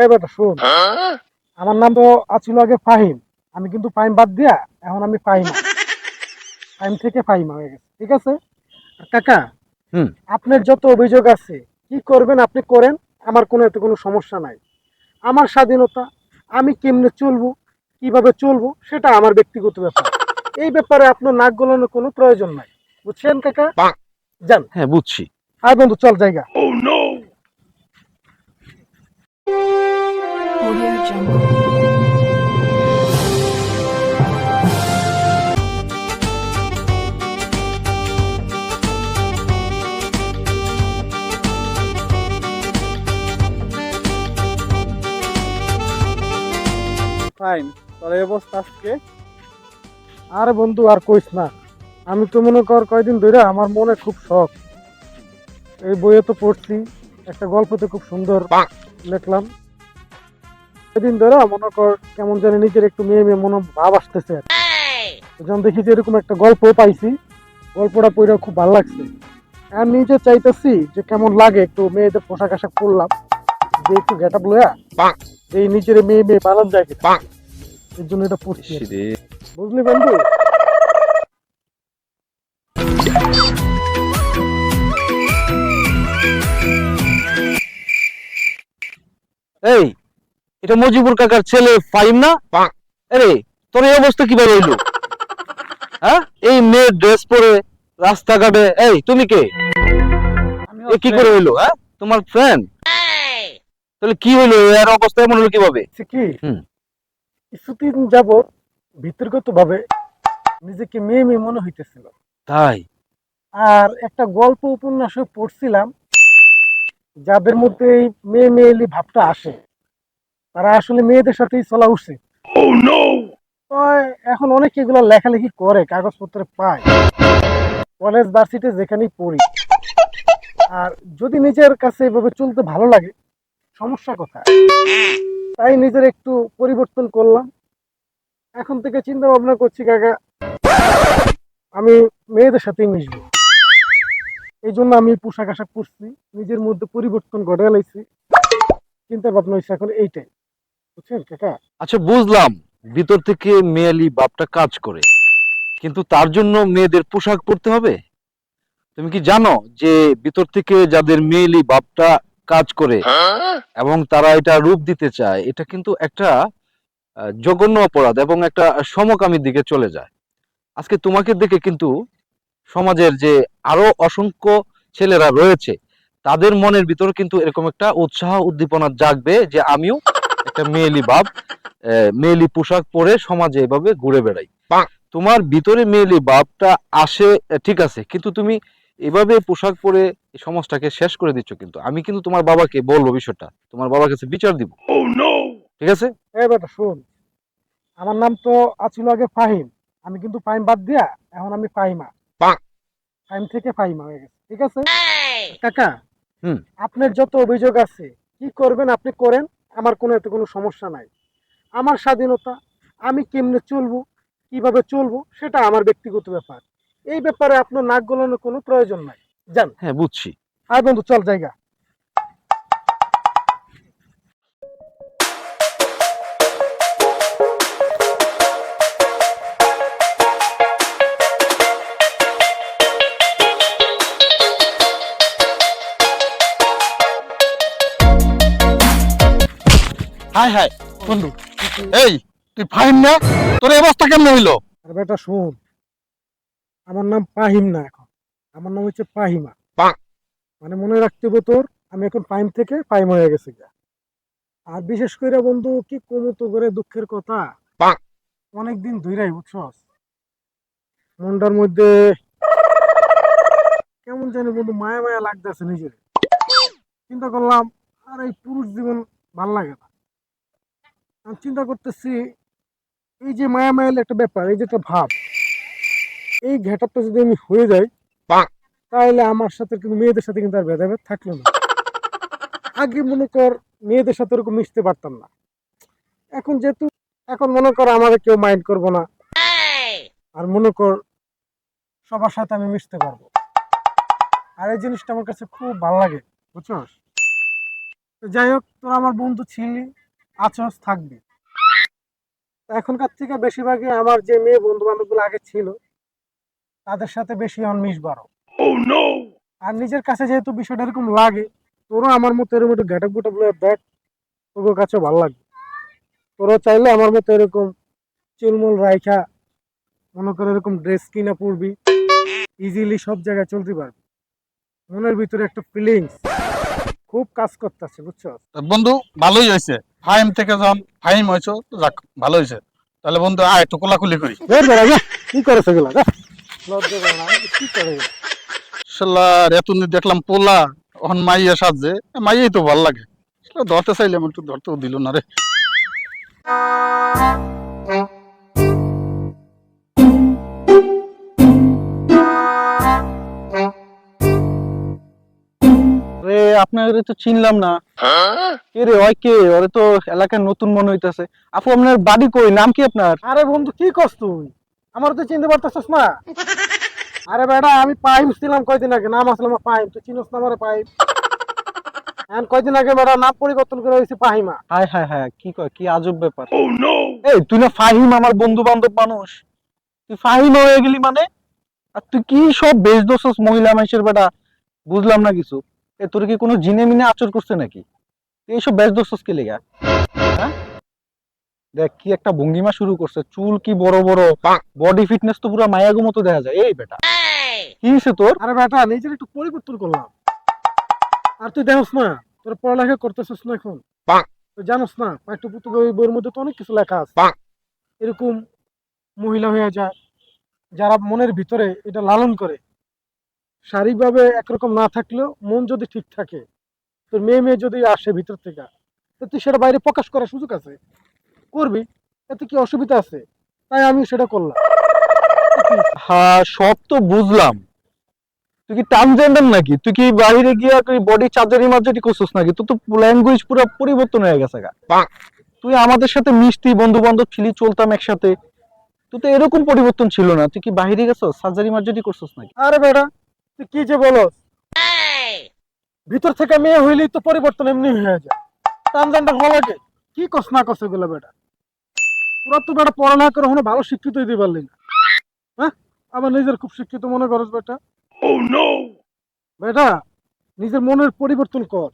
এই বেটা শোন। আমার নাম তো আছিল আগে ফাহিম। আমি কিন্তু ফাহিম বাদ দিয়া এখন আমি ফাহিমা। ফাহিম থেকে ফাহিমা হয়ে গেছে ঠিক আছে? আর কাকা হুম। আপনার যত অভিযোগ আছে কি করবেন আপনি করেন আমার কোনো এতে কোনো সমস্যা নাই। আমার স্বাধীনতা আমি কেমনে চলবো কীভাবে চলবো সেটা আমার ব্যক্তিগত ব্যাপার। এই ব্যাপারে আপনার নাক গলানোর কোনো প্রয়োজন নাই। বুঝছেন কাকা। যান। হ্যাঁ বুঝছি। আর বন্ধু চল জায়গা। Audio Jungle. ফাইন তোর এই অবস্থা আজকে। আরে বন্ধু আর কইস না আমি তো মনে কর কয়দিন ধরে আমার মনে খুব শখ। এই বইয়ে তো পড়ছি একটা গল্পতে খুব সুন্দর লিখলাম। সেদিন ধরে মনে কর কেমন জানি নিজের একটু মেয়ে মেয়ে মনে ভাব আসতেছে যখন দেখি যে এরকম একটা গল্প পাইছি গল্পটা পড়ে খুব ভালো লাগছে। আর নিজে চাইতেছি যে কেমন লাগে একটু মেয়েদের পোশাক আশাক পরলাম যে একটু গেট আপ লয়া এই নিজের মেয়ে মেয়ে বানান যায়। এর জন্য এটা পড়ছি বুঝলি বন্ধু? এই এটা মজিবুর কাকার ছেলে ফাইম না? আরে তোর এই অবস্থা কীভাবে হইল? হ্যাঁ? এই মেয়ের ড্রেস পরে রাস্তাঘাটে এই তুমি কে? আমি এ কি করে হইল হ্যাঁ? তোমার ফ্রেন্ড তাহলে কি হইল? এর অবস্থা এমন হলো কীভাবে? কি? হুম। কিছুদিন যাবত ভিতরগত ভাবে নিজেকে মেয়ে মেয়ে মনে হইতেছিল। তাই? আর একটা গল্প উপন্যাসও পড়ছিলাম যাদের মধ্যে এই মেয়ে মেয়েলি ভাবটা আসে। তারা আসলে মেয়েদের সাথেই চলা উচিত। তো এখন অনেক এগুলো লেখালেখি করে কাগজপত্রে পায়। কলেজ ভার্সিটি যেখানেই পড়ি। আর যদি নিজের কাছে এভাবে চলতে ভালো লাগে সমস্যা কোথায়? তাই নিজের একটু পরিবর্তন করলাম। এখন থেকে চিন্তা ভাবনা করছি কাকা আমি মেয়েদের সাথেই মিশবো। এই জন্য আমি পোশাক আশাক পরছি নিজের মধ্যে পরিবর্তন ঘটে লাইছি চিন্তা ভাবনা হয়েছে এখন এইটাই। আচ্ছা বুঝলাম। ভিতর থেকে মেয়ালি বাপটা কাজ করে। কিন্তু তার জন্য মেয়েদের পোশাক পরতে হবে? তুমি কি জানো যে ভিতর থেকে যাদের মেয়েলি বাপটা কাজ করে এবং তারা এটা রূপ দিতে চায়, এটা কিন্তু একটা জঘন্য অপরাধ এবং একটা সমকামীর দিকে চলে যায়। আজকে তোমাকে দেখে কিন্তু সমাজের যে আরও অসংখ্য ছেলেরা রয়েছে, তাদের মনের ভিতর কিন্তু এরকম একটা উৎসাহ উদ্দীপনা জাগবে যে আমিও একটা মেয়েলি ভাব মেয়েলি পোশাক পরে সমাজে এভাবে ঘুরে বেড়াই। তোমার ভিতরে মেয়েলি ভাবটা আসে ঠিক আছে কিন্তু তুমি এভাবে পোশাক পরে সমাজটাকে শেষ করে দিচ্ছ কিন্তু। আমি কিন্তু তোমার বাবাকে বলব বিষয়টা তোমার বাবার কাছে বিচার দিব। ঠিক আছে? বেটা শোন আমার নাম তো আছিল আগে ফাহিম আমি কিন্তু ফাহিম বাদ দিয়া এখন আমি ফাহিমা। ফাহিম থেকে ফাহিমা হয়ে গেছে ঠিক আছে? কাকা হুম। আপনার যত অভিযোগ আছে কি করবেন আপনি করেন? আমার কোনো এতে কোনো সমস্যা নাই। আমার স্বাধীনতা আমি কেমনে চলবো কীভাবে চলবো সেটা আমার ব্যক্তিগত ব্যাপার। এই ব্যাপারে আপনার নাক গলানোর কোনো প্রয়োজন নাই। জান হ্যাঁ বুঝছি। আর বন্ধু চল জায়গা। হাই হাই বন্ধু। এই তুই ফাহিম না? তোর অবস্থা কেমন হইল? আর বেটা শোন। আমার নাম পাহিম না এখন। আমার নাম হচ্ছে পাহিমা মানে মনে রাখতে হবে তোর আমি এখন পাইম থেকে পাইম হয়ে গেছি। আর বিশেষ করে বন্ধু কি কমতো করে দুঃখের কথা? পা- অনেকদিন ধইরাই বুঝছস? মনটার মধ্যে কেমন জানি বন্ধু মায়া মায়া লাগতেছে নিজের। চিন্তা করলাম আর এই পুরুষ জীবন ভালো লাগে না। আমি চিন্তা করতেছি এই যে মায়া মায়াল একটা ব্যাপার এই যে একটা ভাব এই ঘেটাপটা যদি আমি হয়ে যাই তাহলে আমার সাথে কিন্তু মেয়েদের সাথে কিন্তু আর ভেদাভেদ থাকল না। আগে মনে কর মেয়েদের সাথে ওরকম মিশতে পারতাম না। এখন যেহেতু এখন মনে কর আমাদের কেউ মাইন্ড করব না। আর মনে কর সবার সাথে আমি মিশতে পারব। আর এই জিনিসটা আমার কাছে খুব ভালো লাগে বুঝছস? তো যাই হোক তোরা আমার বন্ধু ছিলি আছস থাকবে। তো এখনকার থেকে বেশিরভাগই আমার যে মেয়ে বন্ধু বান্ধবগুলো আগে ছিল তাদের সাথে বেশি অনমিশ বারো। আর নিজের কাছে যেহেতু বিষয়টা এরকম লাগে তোরও আমার মতো এরকম একটু ঘেটক গুটক দেখ তোর কাছে ভালো লাগবে। তোরও চাইলে আমার মতো এরকম চুলমুল রাইখা মনে করে এরকম ড্রেস কিনা পরবি ইজিলি সব জায়গায় চলতে পারবি। মনের ভিতরে একটা ফিলিংস খুব কাজ করতেছে বুঝছ বন্ধু ভালোই হয়েছে। ফাইম থেকে যখন ফাইম হয়েছো তো যাক ভালো হয়েছে। তাহলে বন্ধু আয় একটু কোলাকুলি করি। কি করেছে করে এগুলা? শালার এত দেখলাম পোলা এখন মাইয়া সাজে মাইয়াই তো ভালো লাগে। ধরতে চাইলে চাইলাম একটু ধরতেও দিল না রে। আপনার তো চিনলাম না। কে রে ওই কে? ওরে তো এলাকার নতুন মনে হইতাছে। আপু আপনার বাড়ি কই? নাম কি আপনার? আরে বন্ধু কি করছ তুই? আমার তো চিনতে পারতেছিস না। আরে বেটা আমি পাইম ছিলাম কয়দিন আগে। নাম আসলাম পাইম। তুই চিনস না আমার পাইম? এখন কয়দিন আগে বেটা নাম পরিবর্তন করে হয়েছে পাহিমা হায় হায় হায় কি কয় কি আজব ব্যাপার। এই তুই না ফাহিম আমার বন্ধু বান্ধব মানুষ। তুই ফাহিম হয়ে গেলি মানে? আর তুই কি সব বেশ দোষ মহিলা মানুষের বেটা? বুঝলাম না কিছু। তোর কি কোনো জিনে মিনে আচর করছে নাকি? এইসব বেশ দোষস কে লেগা? হ্যাঁ? দেখ কি একটা ভঙ্গিমা শুরু করছে। চুল কি বড় বড় বডি ফিটনেস তো পুরো মায়াগো মতো দেখা যায়। এই বেটা। কি হয়েছে তোর? আরে বেটা নিজের একটু পরিবর্তন করলাম। আর তুই দেখস না তোর পড়ালেখা করতেছিস না এখন। তুই জানোস না পাঠ্যপুস্তক ওই বইয়ের মধ্যে তো অনেক কিছু লেখা আছে। এরকম মহিলা হয়ে যায় যারা মনের ভিতরে এটা লালন করে। শারীরিকভাবে একরকম না থাকলেও মন যদি ঠিক থাকে তোর মেয়ে মেয়ে যদি আসে ভিতর থেকে তো তুই সেটা বাইরে প্রকাশ করার সুযোগ আছে। করবি এতে কি অসুবিধা আছে? তাই আমি সেটা করলাম। হ্যাঁ সব তো বুঝলাম। তুই কি ট্রান্সজেন্ডার নাকি? তুই কি বাইরে গিয়া বডি চার্জারি মার্জারি করছিস নাকি তোর তো ল্যাঙ্গুয়েজ পুরো পরিবর্তন হয়ে গেছে গা। তুই আমাদের সাথে মিশতি বন্ধু বান্ধব ছিলি চলতাম একসাথে। তুই তো এরকম পরিবর্তন ছিল না। তুই কি বাইরে গেছস সার্জারি মার্জারি করছিস নাকি? আরে বেটা তুই কি যে বলস? ভিতর থেকে মেয়ে হইলেই তো পরিবর্তন এমনি হয়ে যায়। টানজানটা ভালো লাগে কি? কস না কস এগুলো বেটা? পুরা তো বেটা পড়ালেখা করে কোনো ভালো শিক্ষিত দিতে পারলি না হ্যাঁ? আবার নিজের খুব শিক্ষিত মনে করস বেটা। বেটা নিজের মনের পরিবর্তন কর।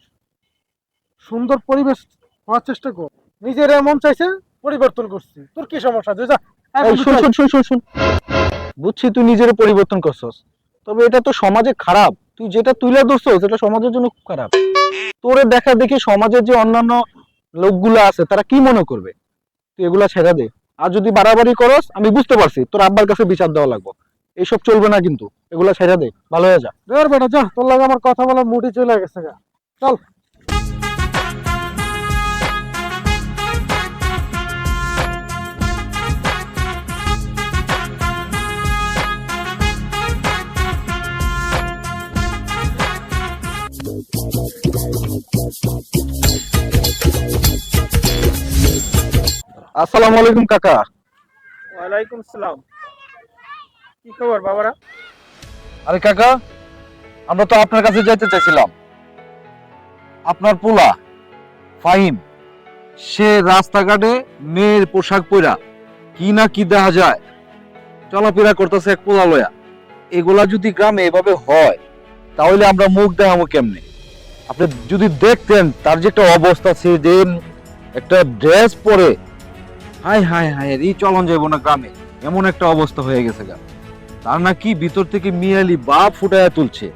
সুন্দর পরিবেশ হওয়ার চেষ্টা কর। নিজের এমন চাইছে পরিবর্তন করছি। তোর কি সমস্যা? তুই যা। শুন শুন শুন শুন বুঝছি তুই নিজের পরিবর্তন করছস। তবে এটা তো সমাজে খারাপ। তুই যেটা তুলে ধরছো, সেটা সমাজের জন্য খুব খারাপ। তোরে দেখা দেখি সমাজের যে অন্যান্য লোকগুলো আছে, তারা কি মনে করবে? তুই এগুলা ছেড়ে দে। আর যদি বাড়াবাড়ি করস, আমি বুঝতে পারছি, তোর আব্বার কাছে বিচার দেওয়া লাগবো। এইসব চলবে না কিন্তু। এগুলা ছেড়ে দে। ভালো হয়ে যা। বেটা, যা। তোর লাগে আমার কথা বলার মুটি চলে গেছে চল। আসসালামু আলাইকুম কাকা। ওয়ালাইকুম সালাম। কি খবর বাবারা? আরে কাকা আমরা তো আপনার কাছে যাইতে চাইছিলাম। আপনার পোলা ফাহিম সে রাস্তাঘাটে মেয়ের পোশাক পরা কি না কি দেখা যায় চলাফেরা করতেছে এক পোলা লয়া। এগুলা যদি গ্রামে এভাবে হয় তাহলে আমরা মুখ দেখাবো কেমনে? আপনি যদি দেখতেন তার যে একটা অবস্থা সে যে একটা ড্রেস পরে হাই হাই হাই এই চলন যাইবো না গ্রামে। এমন একটা অবস্থা হয়ে গেছে গা। তার নাকি ভিতর থেকে মিয়ালি বাপ ফুটায় তুলছে।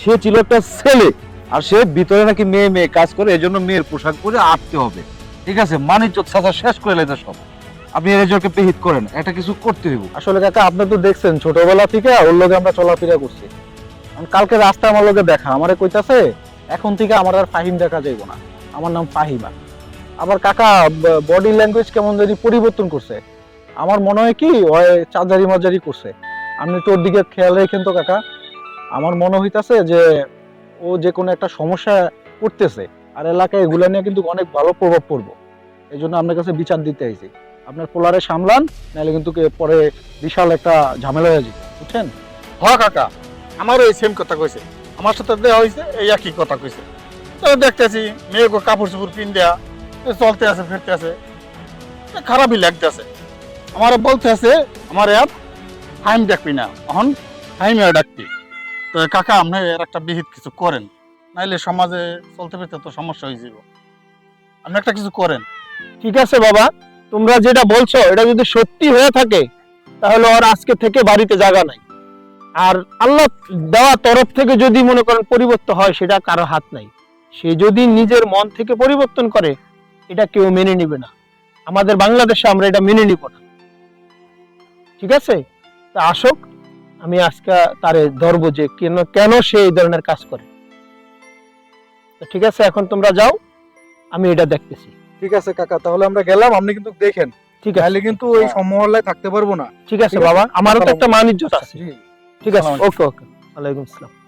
সে ছিল একটা ছেলে, আর সে ভিতরে নাকি মেয়ে মেয়ে কাজ করে, এজন্য মেয়ের পোশাক পরে আটতে হবে। ঠিক আছে মানিজ্য সাজা শেষ করে লেতে সব। আপনি এরেজরকে পেহিত করেন একটা কিছু করতে হইব। আসলে কাকা, আপনি তো দেখছেন, ছোটবেলা থেকে ওর লগে আমরা চলাফেরা করছি। কালকে রাস্তা আমার লগে দেখা, আমারে কইতাছে, এখন থেকে আমার আর ফাহিম দেখা যাইব না। আমার নাম ফাহিমা। আবার কাকা বডি ল্যাঙ্গুয়েজ কেমন যদি পরিবর্তন করছে। আমার মনে হয় কি, ওই চার্জারি মার্জারি করছে। আপনি তোর দিকে খেয়াল রেখেন তো কাকা। আমার মনে হইতাছে যে, ও যে কোনো একটা সমস্যা করতেছে, আর এলাকায় এগুলা নিয়ে কিন্তু অনেক ভালো প্রভাব পড়ব। এই জন্য আপনার কাছে বিচার দিতে আইছি। আপনার পোলারে সামলান নাহলে কিন্তু পরে বিশাল একটা ঝামেলা হয়ে যাবে। বুঝছেন? হ, কাকা। আমারও এই সেম কথা কইছে। আমার সাথে দেওয়া হয়েছে এই একই কথা কইছে। তো দেখতেছি, মেয়েকে কাপড় চোপড় পিন এ চলতে আছে, ফিরতে আছে। খারাপই লাগতেছে আমার বলতে আছে, আমার অ্যাপ হাইম ডাকবি না। এখন ফাইম ডাকবি। তো কাকা, আপনি এর একটা বিহিত কিছু করেন। নাইলে সমাজে চলতে ফিরতে তো সমস্যা হয়ে যাব আপনি একটা কিছু করেন। ঠিক আছে বাবা, তোমরা যেটা বলছো, এটা যদি সত্যি হয়ে থাকে, তাহলে ওর আজকে থেকে বাড়িতে জায়গা নাই। আর আল্লাহ দেওয়া তরফ থেকে যদি মনে করেন পরিবর্তন হয়, সেটা কারও হাত নাই। সে যদি নিজের মন থেকে পরিবর্তন করে এটা কেউ মেনে নিবে না। আমাদের বাংলাদেশে আমরা এটা মেনে নিব না। ঠিক আছে? তা আসুক আমি আজকে তারে ধরবো যে কেন কেন সে এই ধরনের কাজ করে। তো ঠিক আছে এখন তোমরা যাও আমি এটা দেখতেছি। ঠিক আছে কাকা তাহলে আমরা গেলাম আপনি কিন্তু দেখেন। ঠিক আছে। তাহলে কিন্তু এই সমহল্লায় থাকতে পারব না। ঠিক আছে বাবা আমারও তো একটা মান ইজ্জত আছে। ঠিক আছে ওকে ওকে। ওয়ালাইকুম আসসালাম।